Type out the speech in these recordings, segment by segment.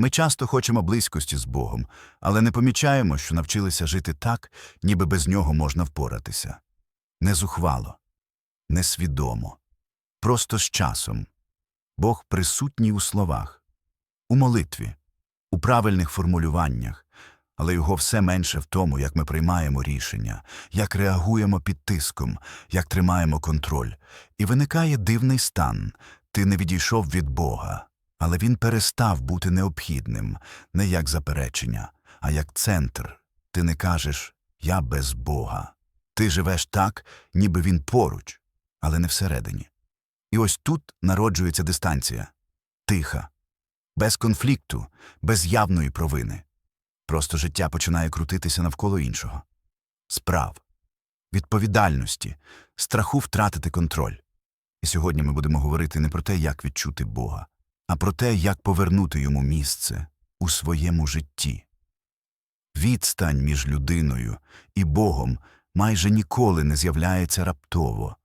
Ми часто хочемо близькості з Богом, але не помічаємо, що навчилися жити так, ніби без нього можна впоратися. Не зухвало, несвідомо, просто з часом. Бог присутній у словах, у молитві, у правильних формулюваннях, але його все менше в тому, як ми приймаємо рішення, як реагуємо під тиском, як тримаємо контроль. І виникає дивний стан ти не відійшов від Бога, але він перестав бути необхідним, не як заперечення, а як центр. Ти не кажеш Я без Бога. Ти живеш так, ніби він поруч, але не всередині. І ось тут народжується дистанція тиха, без конфлікту, без явної провини. Просто життя починає крутитися навколо іншого справ, відповідальності, страху втратити контроль. І сьогодні ми будемо говорити не про те, як відчути Бога, а про те, як повернути йому місце у своєму житті. Відстань між людиною і Богом майже ніколи не з'являється раптово.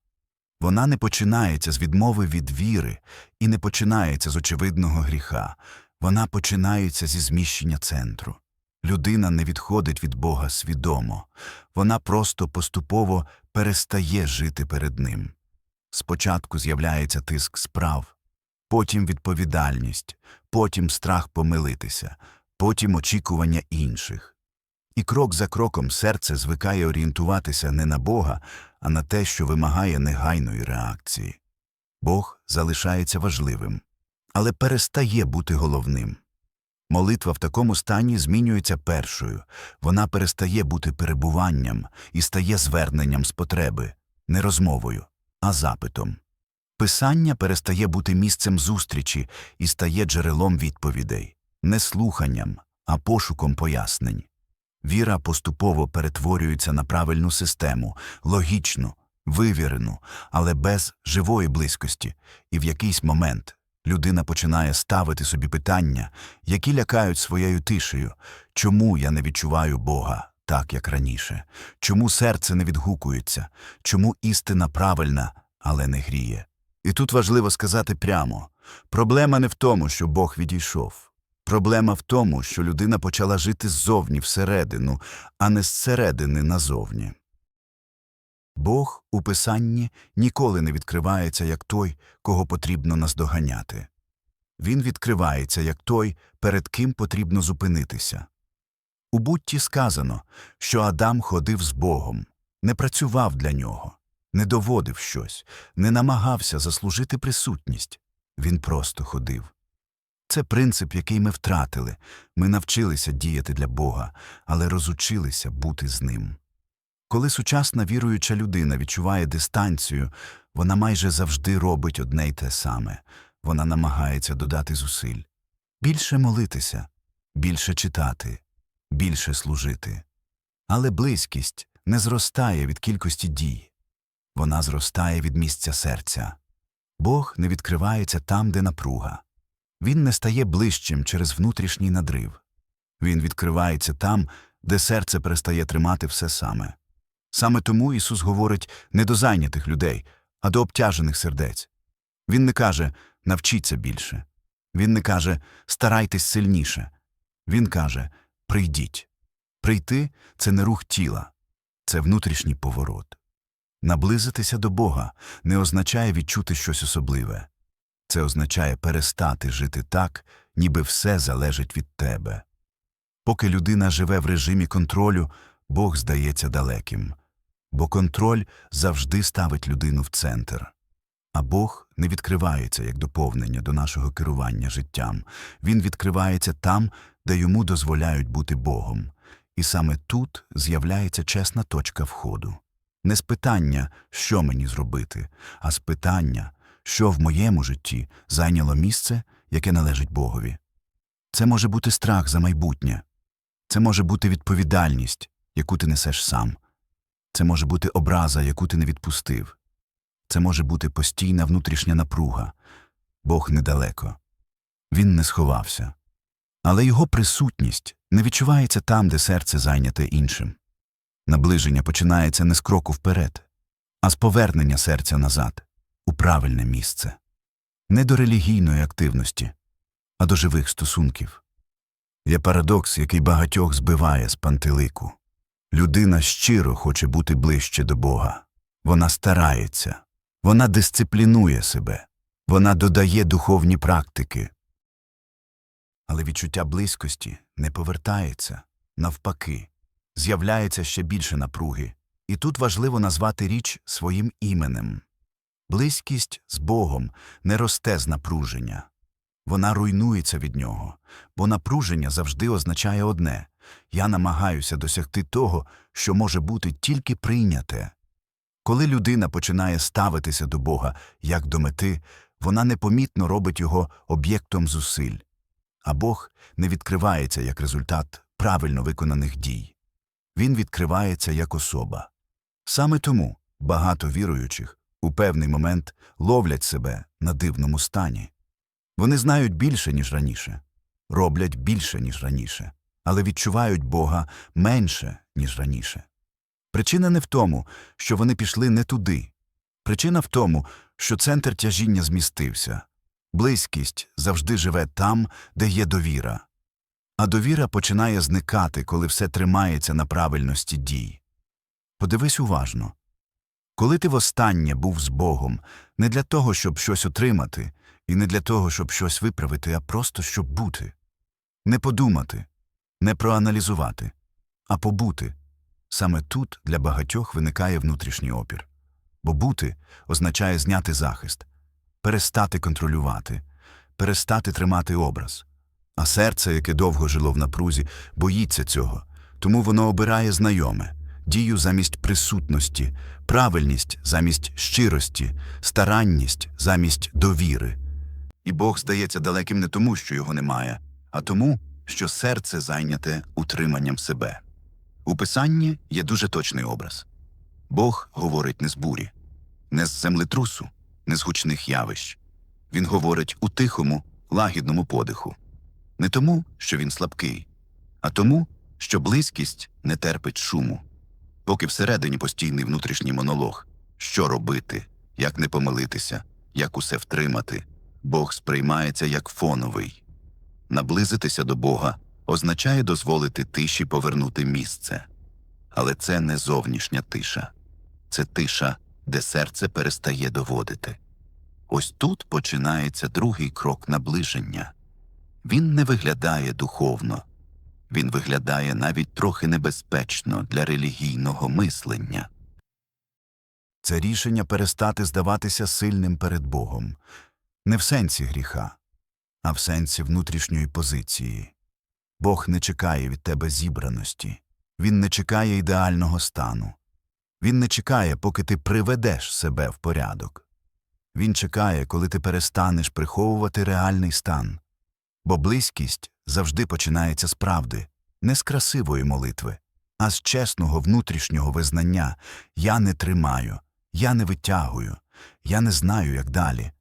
Вона не починається з відмови від віри і не починається з очевидного гріха, вона починається зі зміщення центру. Людина не відходить від Бога свідомо, вона просто поступово перестає жити перед Ним. Спочатку з'являється тиск справ, потім відповідальність, потім страх помилитися, потім очікування інших. І крок за кроком серце звикає орієнтуватися не на Бога, а на те, що вимагає негайної реакції. Бог залишається важливим, але перестає бути головним. Молитва в такому стані змінюється першою, вона перестає бути перебуванням і стає зверненням з потреби, не розмовою, а запитом. Писання перестає бути місцем зустрічі і стає джерелом відповідей, не слуханням, а пошуком пояснень. Віра поступово перетворюється на правильну систему, логічну, вивірену, але без живої близькості, і в якийсь момент людина починає ставити собі питання, які лякають своєю тишею чому я не відчуваю Бога так, як раніше, чому серце не відгукується, чому істина правильна, але не гріє. І тут важливо сказати прямо проблема не в тому, що Бог відійшов. Проблема в тому, що людина почала жити ззовні всередину, а не зсередини назовні. Бог у Писанні ніколи не відкривається як той, кого потрібно наздоганяти. Він відкривається як той, перед ким потрібно зупинитися. У бутті сказано, що Адам ходив з Богом, не працював для нього, не доводив щось, не намагався заслужити присутність. Він просто ходив. Це принцип, який ми втратили. Ми навчилися діяти для Бога, але розучилися бути з ним. Коли сучасна віруюча людина відчуває дистанцію, вона майже завжди робить одне й те саме вона намагається додати зусиль більше молитися, більше читати, більше служити. Але близькість не зростає від кількості дій, вона зростає від місця серця. Бог не відкривається там, де напруга. Він не стає ближчим через внутрішній надрив. Він відкривається там, де серце перестає тримати все саме. Саме тому Ісус говорить не до зайнятих людей, а до обтяжених сердець. Він не каже навчіться більше. Він не каже старайтесь сильніше. Він каже прийдіть. Прийти це не рух тіла, це внутрішній поворот. Наблизитися до Бога не означає відчути щось особливе. Це означає перестати жити так, ніби все залежить від тебе. Поки людина живе в режимі контролю, Бог здається далеким, бо контроль завжди ставить людину в центр. А Бог не відкривається як доповнення до нашого керування життям. Він відкривається там, де йому дозволяють бути Богом. І саме тут з'являється чесна точка входу. Не з питання, що мені зробити, а з питання, що в моєму житті зайняло місце, яке належить Богові. Це може бути страх за майбутнє, це може бути відповідальність, яку ти несеш сам, це може бути образа, яку ти не відпустив, це може бути постійна внутрішня напруга. Бог недалеко. Він не сховався. Але його присутність не відчувається там, де серце зайняте іншим. Наближення починається не з кроку вперед, а з повернення серця назад, у правильне місце. Не до релігійної активності, а до живих стосунків. Є парадокс, який багатьох збиває з пантелику. Людина щиро хоче бути ближче до Бога. Вона старається, вона дисциплінує себе, вона додає духовні практики. Але відчуття близькості не повертається, навпаки, з'являється ще більше напруги. І тут важливо назвати річ своїм іменем. Близькість з Богом не росте з напруження. Вона руйнується від нього, бо напруження завжди означає одне я намагаюся досягти того, що може бути тільки прийняте. Коли людина починає ставитися до Бога як до мети, вона непомітно робить його об'єктом зусиль, а Бог не відкривається як результат правильно виконаних дій. Він відкривається як особа. Саме тому багато віруючих у певний момент ловлять себе на дивному стані. Вони знають більше, ніж раніше, роблять більше, ніж раніше, але відчувають Бога менше, ніж раніше. Причина не в тому, що вони пішли не туди. Причина в тому, що центр тяжіння змістився. Близькість завжди живе там, де є довіра. А довіра починає зникати, коли все тримається на правильності дій. Подивись уважно. Коли ти востаннє був з Богом не для того, щоб щось отримати, і не для того, щоб щось виправити, а просто щоб бути. Не подумати, не проаналізувати, а побути. Саме тут для багатьох виникає внутрішній опір. Бо бути означає зняти захист, перестати контролювати, перестати тримати образ. А серце, яке довго жило в напрузі, боїться цього, тому воно обирає знайоме, дію замість присутності, правильність замість щирості, старанність замість довіри. І Бог здається далеким не тому, що його немає, а тому, що серце зайняте утриманням себе. У писанні є дуже точний образ. Бог говорить не з бурі, не з землетрусу, не з гучних явищ. Він говорить у тихому, лагідному подиху. Не тому, що він слабкий, а тому, що близькість не терпить шуму. Поки всередині постійний внутрішній монолог що робити, як не помилитися, як усе втримати, Бог сприймається як фоновий. Наблизитися до Бога означає дозволити тиші повернути місце. Але це не зовнішня тиша, це тиша, де серце перестає доводити. Ось тут починається другий крок наближення. Він не виглядає духовно, він виглядає навіть трохи небезпечно для релігійного мислення. Це рішення перестати здаватися сильним перед Богом, не в сенсі гріха, а в сенсі внутрішньої позиції. Бог не чекає від тебе зібраності, Він не чекає ідеального стану. Він не чекає, поки ти приведеш себе в порядок. Він чекає, коли ти перестанеш приховувати реальний стан. Бо близькість завжди починається з правди, не з красивої молитви, а з чесного внутрішнього визнання я не тримаю, я не витягую, я не знаю, як далі.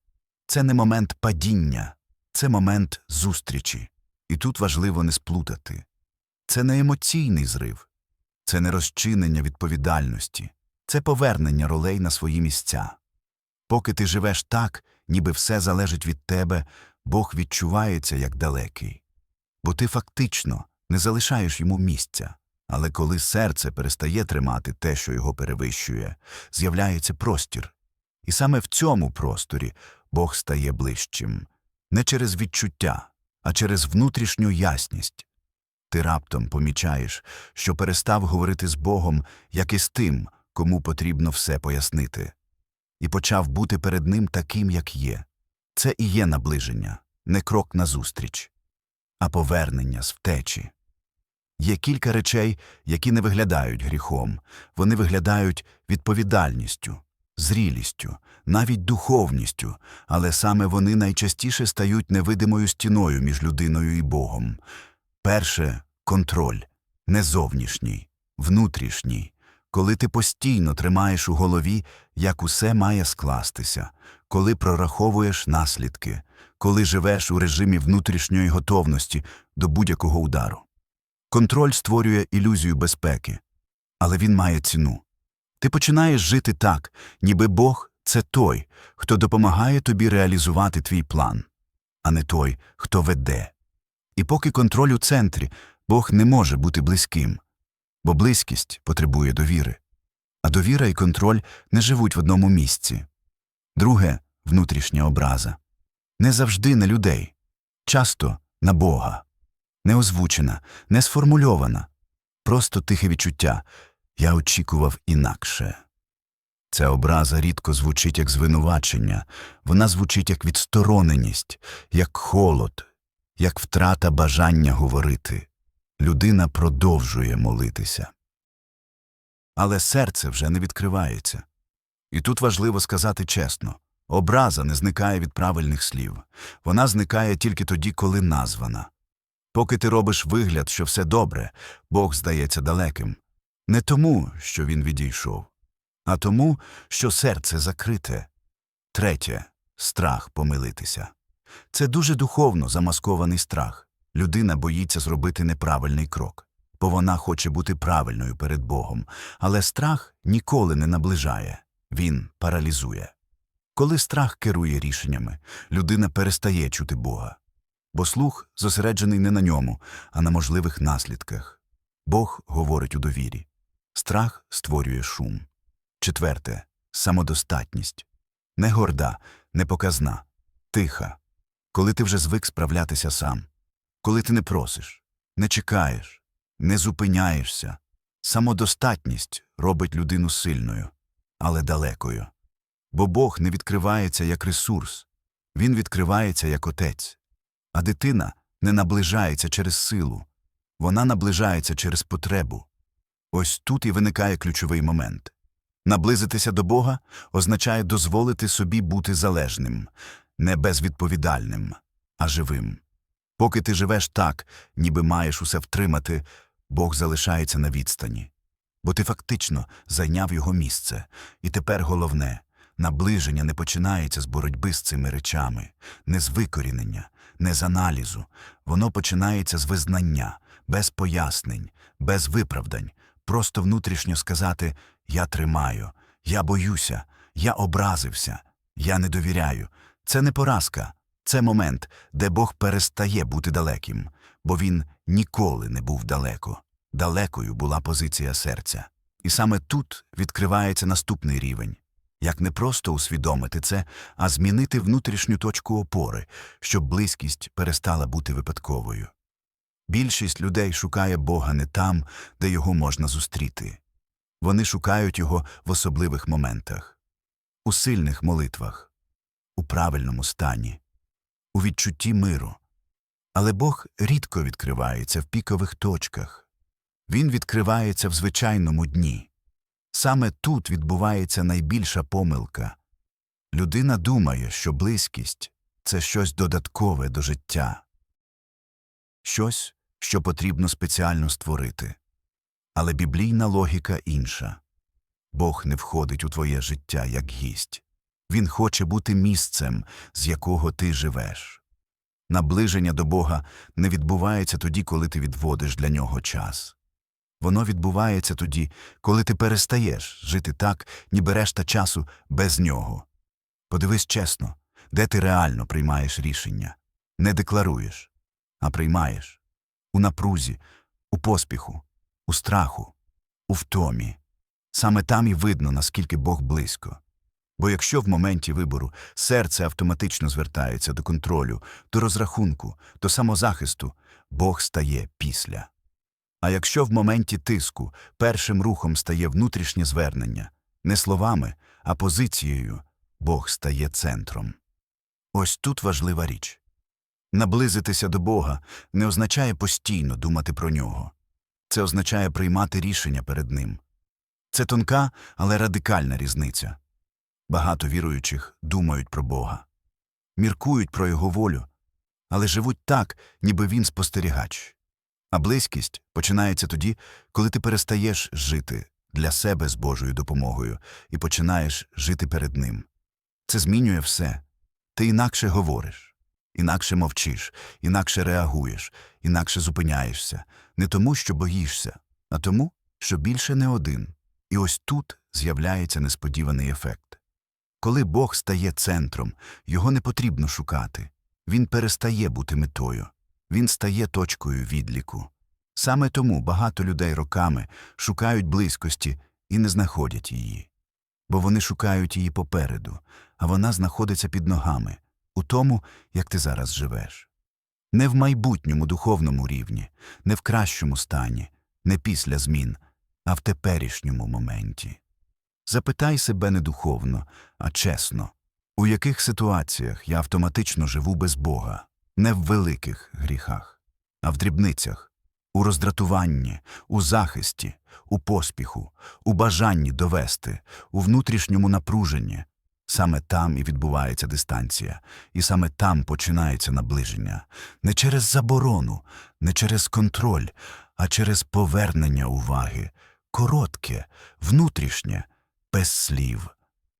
Це не момент падіння, це момент зустрічі. І тут важливо не сплутати. Це не емоційний зрив, це не розчинення відповідальності, це повернення ролей на свої місця. Поки ти живеш так, ніби все залежить від тебе, Бог відчувається як далекий. Бо ти фактично не залишаєш йому місця. Але коли серце перестає тримати те, що його перевищує, з'являється простір. І саме в цьому просторі Бог стає ближчим не через відчуття, а через внутрішню ясність. Ти раптом помічаєш, що перестав говорити з Богом, як і з тим, кому потрібно все пояснити, і почав бути перед ним таким, як є. Це і є наближення, не крок назустріч, а повернення з втечі. Є кілька речей, які не виглядають гріхом, вони виглядають відповідальністю, зрілістю, навіть духовністю, але саме вони найчастіше стають невидимою стіною між людиною і Богом. Перше контроль, не зовнішній, внутрішній, коли ти постійно тримаєш у голові, як усе має скластися, коли прораховуєш наслідки, коли живеш у режимі внутрішньої готовності до будь-якого удару. Контроль створює ілюзію безпеки, але він має ціну. Ти починаєш жити так, ніби Бог це той, хто допомагає тобі реалізувати твій план, а не той, хто веде. І поки контроль у центрі, Бог не може бути близьким, бо близькість потребує довіри, а довіра і контроль не живуть в одному місці. Друге внутрішня образа. Не завжди на людей, часто на Бога. Не озвучена, не сформульована, просто тихе відчуття я очікував інакше. Ця образа рідко звучить як звинувачення, вона звучить як відстороненість, як холод, як втрата бажання говорити. Людина продовжує молитися. Але серце вже не відкривається. І тут важливо сказати чесно образа не зникає від правильних слів, вона зникає тільки тоді, коли названа. Поки ти робиш вигляд, що все добре, Бог здається далеким. Не тому, що він відійшов, а тому, що серце закрите. Третє страх помилитися. Це дуже духовно замаскований страх. Людина боїться зробити неправильний крок, бо вона хоче бути правильною перед Богом, але страх ніколи не наближає, він паралізує. Коли страх керує рішеннями, людина перестає чути Бога, бо слух зосереджений не на ньому, а на можливих наслідках. Бог говорить у довірі. Страх створює шум. Четверте самодостатність. Не горда, не показна, тиха. Коли ти вже звик справлятися сам, коли ти не просиш, не чекаєш, не зупиняєшся. Самодостатність робить людину сильною, але далекою. Бо Бог не відкривається як ресурс, він відкривається як отець. А дитина не наближається через силу, вона наближається через потребу. Ось тут і виникає ключовий момент. Наблизитися до Бога означає дозволити собі бути залежним, не безвідповідальним, а живим. Поки ти живеш так, ніби маєш усе втримати, Бог залишається на відстані. Бо ти фактично зайняв його місце. І тепер головне наближення не починається з боротьби з цими речами, не з викорінення, не з аналізу. Воно починається з визнання, без пояснень, без виправдань, просто внутрішньо сказати Я тримаю, я боюся, я образився, я не довіряю. Це не поразка, це момент, де Бог перестає бути далеким, бо він ніколи не був далеко. Далекою була позиція серця. І саме тут відкривається наступний рівень як не просто усвідомити це, а змінити внутрішню точку опори, щоб близькість перестала бути випадковою. Більшість людей шукає Бога не там, де його можна зустріти. Вони шукають його в особливих моментах, у сильних молитвах, у правильному стані, у відчутті миру. Але Бог рідко відкривається в пікових точках. Він відкривається в звичайному дні. Саме тут відбувається найбільша помилка. Людина думає, що близькість це щось додаткове до життя, щось, що потрібно спеціально створити. Але біблійна логіка інша. Бог не входить у твоє життя як гість. Він хоче бути місцем, з якого ти живеш. Наближення до Бога не відбувається тоді, коли ти відводиш для нього час. Воно відбувається тоді, коли ти перестаєш жити так, ніби решта часу без нього. Подивись чесно, де ти реально приймаєш рішення. Не декларуєш, а приймаєш у напрузі, у поспіху, у страху, у втомі. Саме там і видно, наскільки Бог близько. Бо якщо в моменті вибору серце автоматично звертається до контролю, до розрахунку, до самозахисту, Бог стає після. А якщо в моменті тиску першим рухом стає внутрішнє звернення, не словами, а позицією, Бог стає центром. Ось тут важлива річ. Наблизитися до Бога не означає постійно думати про нього. Це означає приймати рішення перед Ним. Це тонка, але радикальна різниця. Багато віруючих думають про Бога, міркують про Його волю, але живуть так, ніби він спостерігач. А близькість починається тоді, коли ти перестаєш жити для себе з Божою допомогою і починаєш жити перед Ним. Це змінює все. Ти інакше говориш, інакше мовчиш, інакше реагуєш, інакше зупиняєшся, не тому, що боїшся, а тому, що більше не один. І ось тут з'являється несподіваний ефект. Коли Бог стає центром, його не потрібно шукати, він перестає бути метою. Він стає точкою відліку. Саме тому багато людей роками шукають близькості і не знаходять її. Бо вони шукають її попереду, а вона знаходиться під ногами, у тому, як ти зараз живеш. Не в майбутньому духовному рівні, не в кращому стані, не після змін, а в теперішньому моменті. Запитай себе не духовно, а чесно, у яких ситуаціях я автоматично живу без Бога, не в великих гріхах, а в дрібницях, у роздратуванні, у захисті, у поспіху, у бажанні довести, у внутрішньому напруженні. Саме там і відбувається дистанція, і саме там починається наближення. Не через заборону, не через контроль, а через повернення уваги. Коротке, внутрішнє, без слів.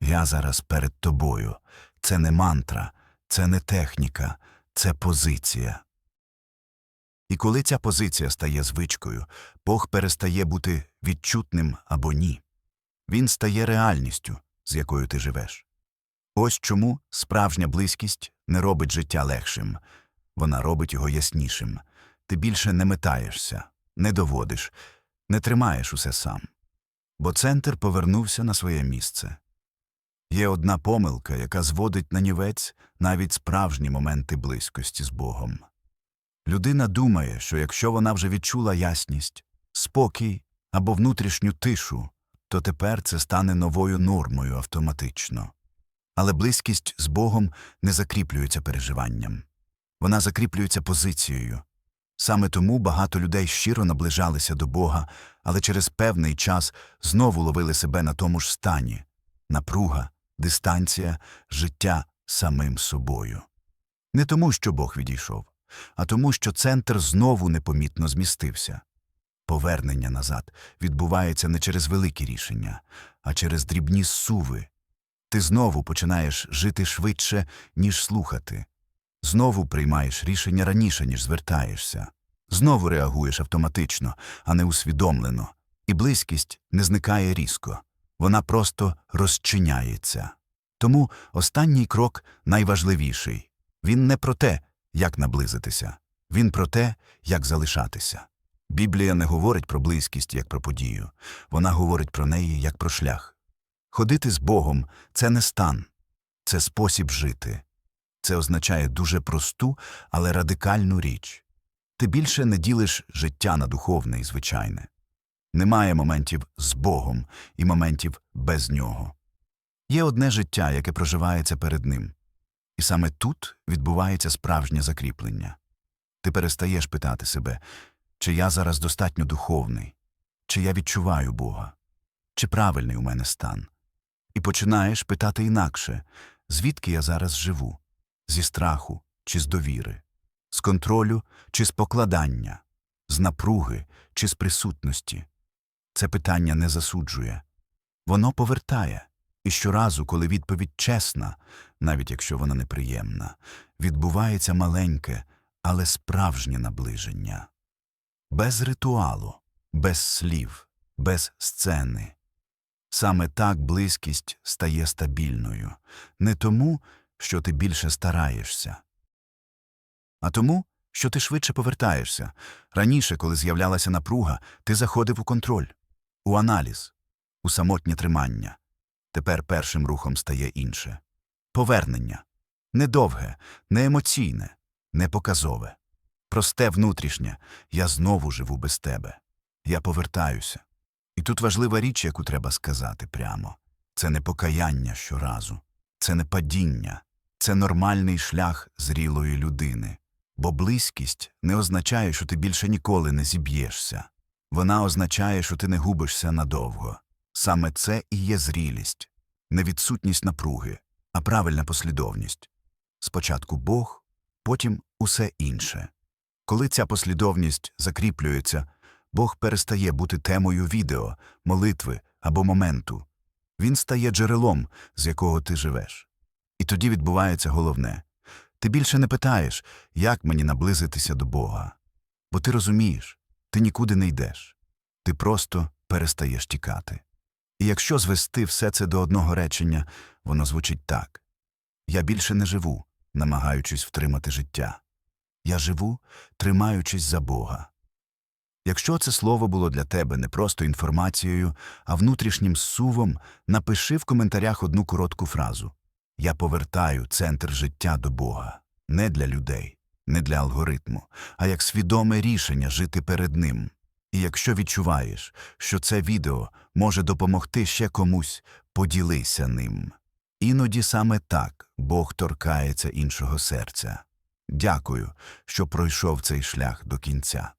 Я зараз перед тобою. Це не мантра, це не техніка, це позиція. І коли ця позиція стає звичкою, Бог перестає бути відчутним або ні. Він стає реальністю, з якою ти живеш. Ось чому справжня близькість не робить життя легшим, вона робить його яснішим. Ти більше не метаєшся, не доводиш, не тримаєш усе сам. Бо центр повернувся на своє місце. Є одна помилка, яка зводить на нівець навіть справжні моменти близькості з Богом. Людина думає, що якщо вона вже відчула ясність, спокій або внутрішню тишу, то тепер це стане новою нормою автоматично. Але близькість з Богом не закріплюється переживанням. Вона закріплюється позицією. Саме тому багато людей щиро наближалися до Бога, але через певний час знову ловили себе на тому ж стані напруга, дистанція, життя самим собою. Не тому, що Бог відійшов, а тому, що центр знову непомітно змістився. Повернення назад відбувається не через великі рішення, а через дрібні зсуви. Ти знову починаєш жити швидше, ніж слухати. Знову приймаєш рішення раніше, ніж звертаєшся. Знову реагуєш автоматично, а не усвідомлено. І близькість не зникає різко. Вона просто розчиняється. Тому останній крок найважливіший. Він не про те, як наблизитися, він про те, як залишатися. Біблія не говорить про близькість як про подію, вона говорить про неї як про шлях. Ходити з Богом це не стан, це спосіб жити. Це означає дуже просту, але радикальну річ. Ти більше не ділиш життя на духовне і звичайне. Немає моментів з Богом і моментів без нього. Є одне життя, яке проживається перед ним. І саме тут відбувається справжнє закріплення. Ти перестаєш питати себе, чи я зараз достатньо духовний, чи я відчуваю Бога, чи правильний у мене стан. І починаєш питати інакше, звідки я зараз живу, зі страху чи з довіри, з контролю чи з покладання, з напруги чи з присутності. Це питання не засуджує, воно повертає. І щоразу, коли відповідь чесна, навіть якщо вона неприємна, відбувається маленьке, але справжнє наближення. Без ритуалу, без слів, без сцени. Саме так близькість стає стабільною, не тому, що ти більше стараєшся, а тому, що ти швидше повертаєшся. Раніше, коли з'являлася напруга, ти заходив у контроль, у аналіз, у самотнє тримання. Тепер першим рухом стає інше повернення недовге, не емоційне, не показове. Просте внутрішнє я знову живу без тебе. Я повертаюся. І тут важлива річ, яку треба сказати прямо це не покаяння щоразу, це не падіння, це нормальний шлях зрілої людини. Бо близькість не означає, що ти більше ніколи не зіб'єшся. Вона означає, що ти не губишся надовго. Саме це і є зрілість, не відсутність напруги, а правильна послідовність. Спочатку Бог, потім усе інше. Коли ця послідовність закріплюється, Бог перестає бути темою відео, молитви або моменту. Він стає джерелом, з якого ти живеш. І тоді відбувається головне. Ти більше не питаєш, як мені наблизитися до Бога. Бо ти розумієш, ти нікуди не йдеш. Ти просто перестаєш тікати. І якщо звести все це до одного речення, воно звучить так Я більше не живу, намагаючись втримати життя. Я живу, тримаючись за Бога. Якщо це слово було для тебе не просто інформацією, а внутрішнім сувом, напиши в коментарях одну коротку фразу Я повертаю центр життя до Бога не для людей, не для алгоритму, а як свідоме рішення жити перед ним. І якщо відчуваєш, що це відео може допомогти ще комусь, поділися ним. Іноді саме так Бог торкається іншого серця. Дякую, що пройшов цей шлях до кінця.